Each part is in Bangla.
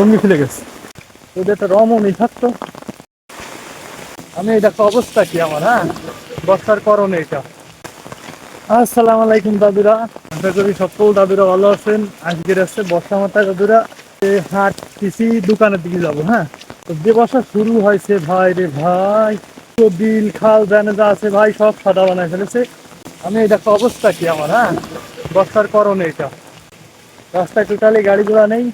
জঙ্গি ফেলে গেছে? ওদের তো রমণই থাকতো আমি এটা অবস্থা কি আমার হ্যাঁ? বর্ষার করণে এটা। আসসালামু আলাইকুম দাদুরা। আশা করি সকল দাদুরা ভালো আছেন। আজকের আসছে বর্ষা মাথা দাদুরা হাট কৃষি দোকানের দিকে যাব হ্যাঁ? তো যে বর্ষা শুরু হয়েছে, ভাই রে ভাই, তো বিল, খাল, ব্যানে যা আছে ভাই, সব সাদা বানায় ফেলেছে। আমি এটা অবস্থা কি আমার হ্যাঁ? বর্ষার করণে এটা। রাস্তায় টোটালি গাড়ি ঘোড়া নেই।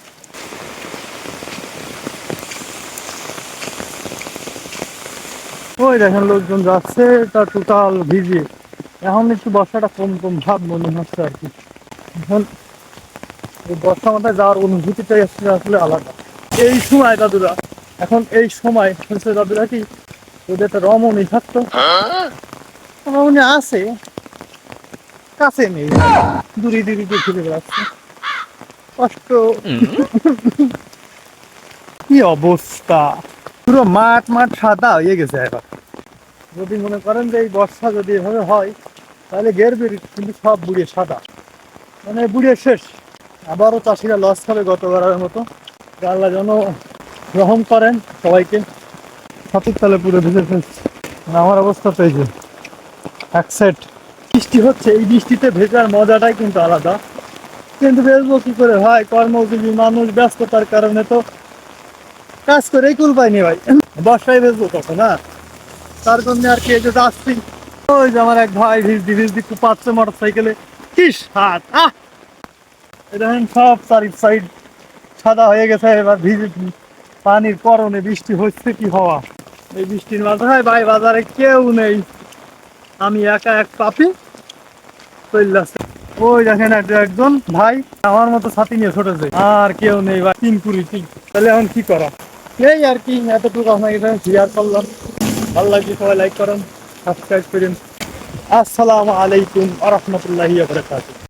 ওই দেখেন লোকজন যাচ্ছে তা টোটাল ভিজে। এখন একটু বর্ষাটা কম কম ভাব মনে হচ্ছে আর কি। এখন বর্ষা মাথায় যাওয়ার অনুভূতিটাই আসলে আসলে আলাদা। এই সময় দাদুরা এখন এই সময় হচ্ছে দাদুরা কি? ওদের তো রমণী থাকতো। রমণী আছে কাছে নেই। দূরে দূরে দিয়ে ঘুরে বেড়াচ্ছে। কষ্ট। কি অবস্থা? পুরো মাঠ মাঠ সাদা হয়ে গেছে এবার। যদি মনে করেন যে এই বর্ষা যদি এভাবে হয়, তাহলে গেরবির কিন্তু সব বুড়িয়ে সাদা। মানে বুড়িয়ে শেষ। আবারও চাষিরা লস খাবে গতবারের মতো। আল্লাহ যেন গ্রহণ করেন সবাইকে। সঠিক তালে পুরো ভিজে ফেলছে মানে আমার অবস্থা পেয়েছে এক সেট বৃষ্টি হচ্ছে, এই বৃষ্টিতে ভেজার মজাটাই কিন্তু আলাদা। কিন্তু বেচবো কী করে ভাই? কর্মজীবী মানুষ, ব্যস্ততার কারণে তো কাজ করেই কুল পাইনি ভাই। বর্ষায় বেচবো তখন না তার জন্য আর কি এই যে যাচ্ছি। ওই যে আমার এক ভাই ভিজদি ভিজদি খুব পাচ্ছে মোটর সাইকেলে কি সাত আহ সব চারি সাইড সাদা হয়ে গেছে, এবার ভিজে পানির করণে বৃষ্টি হচ্ছে কি হওয়া। এই বৃষ্টির মাথায় ভাই বাজারে কেউ নেই। আমি একা এক পাপি। চললাছে ওই দেখেন একজন ভাই, আমার মতো ছাতি নিয়ে ছোটেছে। আর কেউ নেই ভাই, তিন কুড়ি তিন তাহলে এখন কি করা? এই আর কি, এতটুকু আপনাকে শেয়ার করলাম। ভালো লাগলে সবাই লাইক করুন সাবস্ক্রাইব করুন। আসসালামু আলাইকুম আ রহমতুল্লাহি